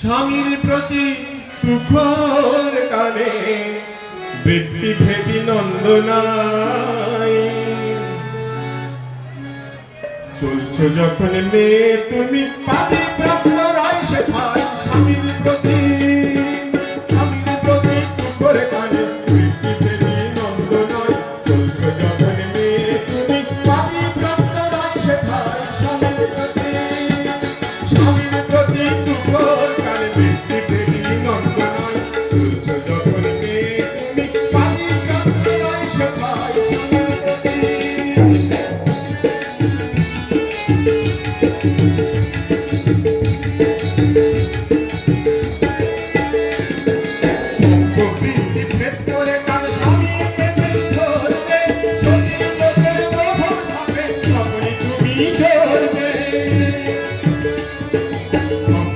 স্বামীর প্রতি তুখর কানে বৃত্তি ভেদি নন্দনাই চলছো যখন মেয়ে তুমি পাতি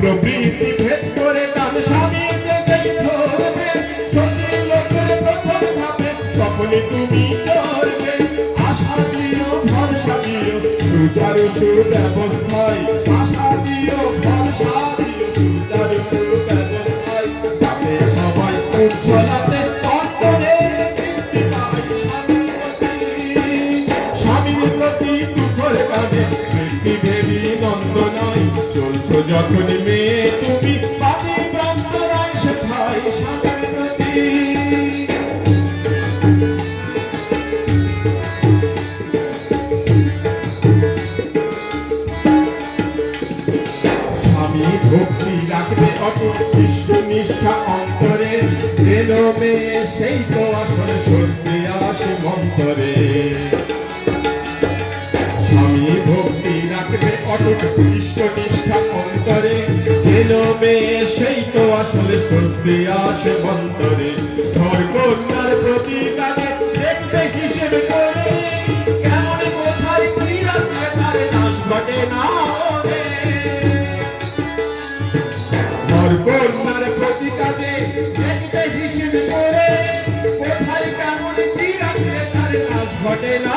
প্রবৃত্তি ভেদ করে কাল স্বামীকে ধরবে। যদি লোকের প্রভাব থাকে তখনই তুমি চলবে আশা দিও, ভরসা দিও, সুচারু সুব্যবস্থায়। আশা দিও, ভরসা দিও, সুচারু সুব্যবস্থায়। যাতে সবাই উজ্জ্বলাতে স্বামীর প্রতি দুঃখের বৃত্তি ভেদি নয়, চলছো যখন মেয়ে তুমি স্বামী ভক্তি রাখবে অটুট কৃষ্ণ নিষ্ঠা অন্তরে মেয়ে সেই তো আসলে স্বস্তি আসে মন্তরে। রাখবে কৃষ্ণ নিষ্ঠা অন্তরে। যেন সেই তো আসলে স্বস্তি আসে মন্তরে ধর কন্যার প্রতি তাকে দেখবে হিসেবে করে। কেমন কোথায় কি রাখবে তার নাশ ঘটে না ওরে। কন্যার প্রতি কাজে দেখতে হিসেব করে। কোথায় কেমন কি রাখলে তার কাজ ঘটে না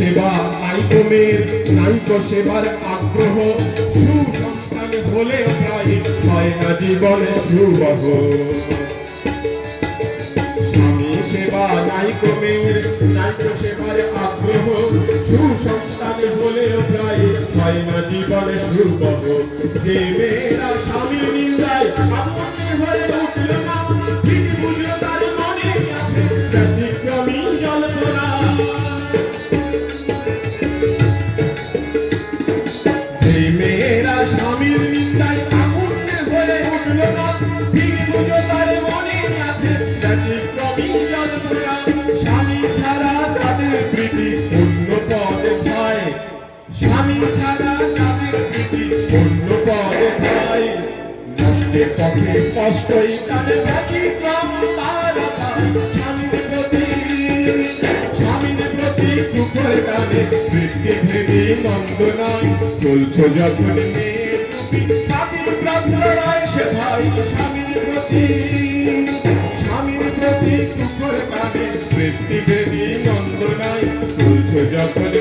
সেবা নাইকমের নাইক সেবার আগ্রহ সুসন্তান হলে প্রায় হয় না জীবনে সুবহ। সেবা নাইক মেয়ের নাইক সেবার আগ্রহ সুসন্তান হলেও প্রায় হয় না জীবনে সুবহ। যে স্পষ্টই তাদের ব্যতিক্রম তারা পায় স্বামীর প্রতি স্বামীর প্রতি দুঃখের কানে বৃত্তি ভেবে নন্দ নয় চলছো যখন মেয়ে তুমি তাদের প্রান্তরায় সে ভাই স্বামীর প্রতি Gracias.